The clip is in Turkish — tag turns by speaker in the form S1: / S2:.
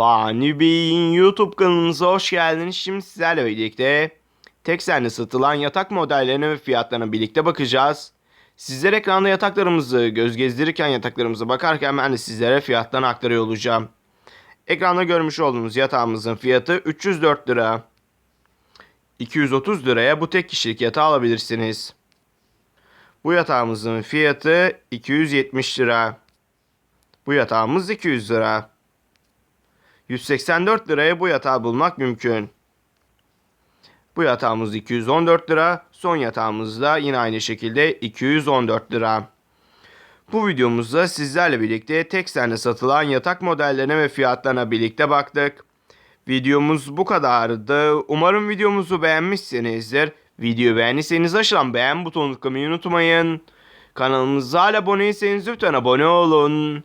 S1: Fani Bey'in YouTube kanalımıza hoş geldiniz. Şimdi sizlerle birlikte tek sende satılan yatak modellerine ve fiyatlarına birlikte bakacağız. Sizler ekranda yataklarımızı göz gezdirirken yataklarımıza bakarken ben de sizlere fiyatlarını aktarıyor olacağım. Ekranda görmüş olduğunuz yatağımızın fiyatı 304 lira. 230 liraya bu tek kişilik yatağı alabilirsiniz. Bu yatağımızın fiyatı 270 lira. Bu yatağımız 200 lira. 184 liraya bu yatağı bulmak mümkün. Bu yatağımız 214 lira. Son yatağımız da yine aynı şekilde 214 lira. Bu videomuzda sizlerle birlikte tek sende satılan yatak modellerine ve fiyatlarına birlikte baktık. Videomuz bu kadardı. Umarım videomuzu beğenmişsinizdir. Videoyu beğendiyseniz aşağıdan beğen butonunu tıklamayı unutmayın. Kanalımıza hala abone değilseniz lütfen abone olun.